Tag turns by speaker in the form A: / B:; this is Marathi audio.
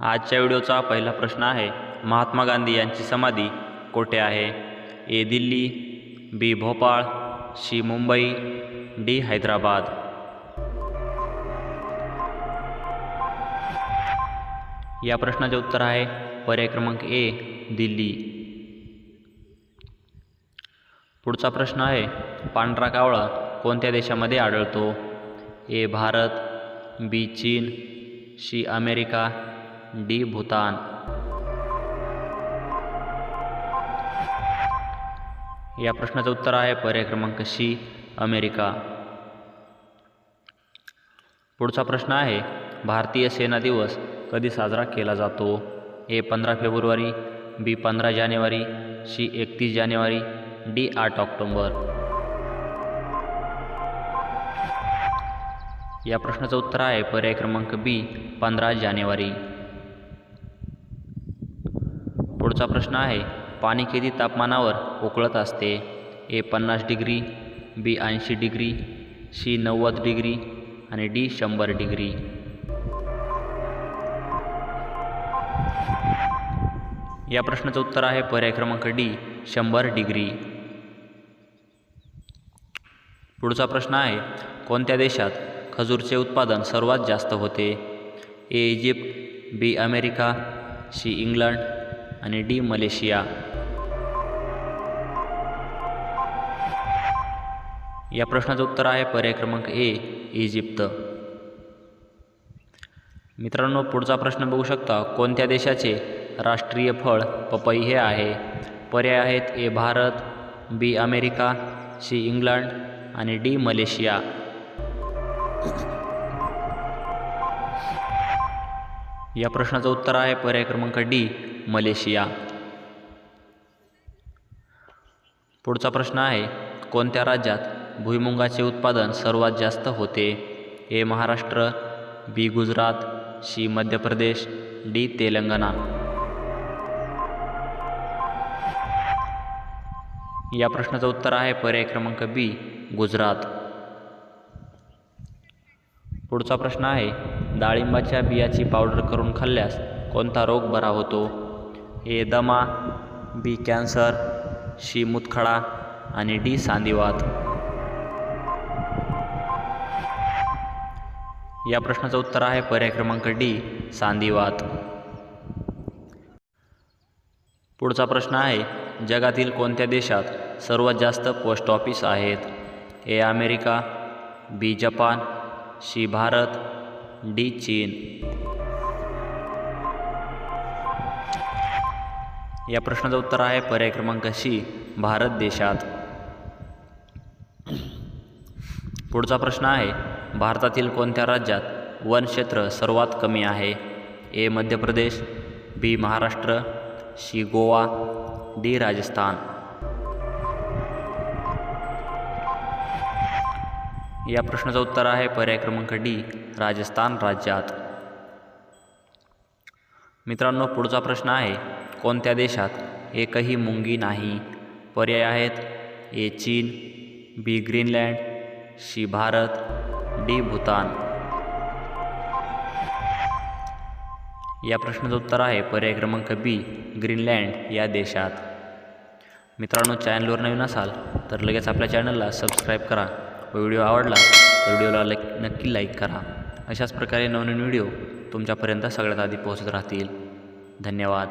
A: आजच्या व्हिडिओचा पहिला प्रश्न आहे महात्मा गांधी यांची समाधी कोठे आहे? A Delhi B Bhopal C Mumbai D Hyderabad. या प्रश्नाचे उत्तर आहे पर्याय क्रमांक ए दिल्ली. पुढचा प्रश्न आहे पांढरा कावळा कोणत्या देशामध्ये आढळतो? ए भारत बी चीन सी अमेरिका डी भूतान. या प्रश्नाचं उत्तर आहे पर्याय क्रमांक सी अमेरिका. पुढचा प्रश्न आहे भारतीय सेना दिवस कधी साजरा केला जातो? ए पंधरा फेब्रुवारी बी पंधरा जानेवारी सी एकतीस जानेवारी डी आठ ऑक्टोंबर. या प्रश्नाचं उत्तर आहे पर्याय क्रमांक बी पंधरा जानेवारी. पुढचा प्रश्न आहे पाणी किती तापमानावर उकळत असते? ए पन्नास डिग्री बी ऐंशी डिग्री सी नव्वद डिग्री आणि डी शंभर डिग्री. या प्रश्नाचं उत्तर आहे पर्याय क्रमांक डी शंभर डिग्री. पुढचा प्रश्न आहे कोणत्या देशात खजूरचे उत्पादन सर्वात जास्त होते? A Egypt B America C England आणि डी मलेशिया. या प्रश्नाचं उत्तर आहे पर्याय क्रमांक ए इजिप्त. मित्रांनो पुढचा प्रश्न बघू शकता. कोणत्या देशाचे राष्ट्रीय फळ पपई हे आहे? पर्याय आहेत A Bharat B America C England आणि डी मलेशिया. या प्रश्नाचं उत्तर आहे पर्याय क्रमांक डी मलेशिया. पुढचा प्रश्न आहे कोणत्या राज्यात भुईमुगाचे उत्पादन सर्वात जास्त होते? A Maharashtra B Gujarat C Madhya Pradesh D Telangana. या प्रश्नाचं उत्तर आहे पर्याय क्रमांक बी गुजरात. पुढचा प्रश्न आहे डाळिंबाच्या बियाची पावडर करून खाल्ल्यास कोणता रोग बरा होतो? ए दमा बी कॅन्सर सी मुतखडा आणि डी सांधिवात या प्रश्नाचं उत्तर आहे पर्याय क्रमांक डी सांधिवात पुढचा प्रश्न आहे जगातील कोणत्या देशात सर्वात जास्त पोस्ट ऑफिस आहेत? A America B Japan C Bharat D चीन. या प्रश्नाचं उत्तर आहे पर्याय क्रमांक सी भारत देशात. पुढचा प्रश्न आहे भारतातील कोणत्या राज्यात वनक्षेत्र सर्वात कमी आहे? A Madhya Pradesh B Maharashtra C Goa D Rajasthan. या प्रश्नाचं उत्तर आहे पर्याय क्रमांक डी राजस्थान राज्यात. मित्रांनो पुढचा प्रश्न आहे कोणत्या देशात एकही मुंगी नाही? पर्याय आहेत ए चीन B Greenland C Bharat D Bhutan. या प्रश्नाचं उत्तर आहे पर्याय क्रमांक बी ग्रीनलँड या देशात. मित्रांनो चॅनलवर नवीन असाल तर लगेच आपल्या चॅनलला सबस्क्राईब करा व व्हिडिओ आवडला तर व्हिडिओला लाईक नक्की लाईक करा. अशाच प्रकारे नवनवीन व्हिडिओ तुमच्यापर्यंत सगळ्यात आधी पोहोचत राहतील. धन्यवाद.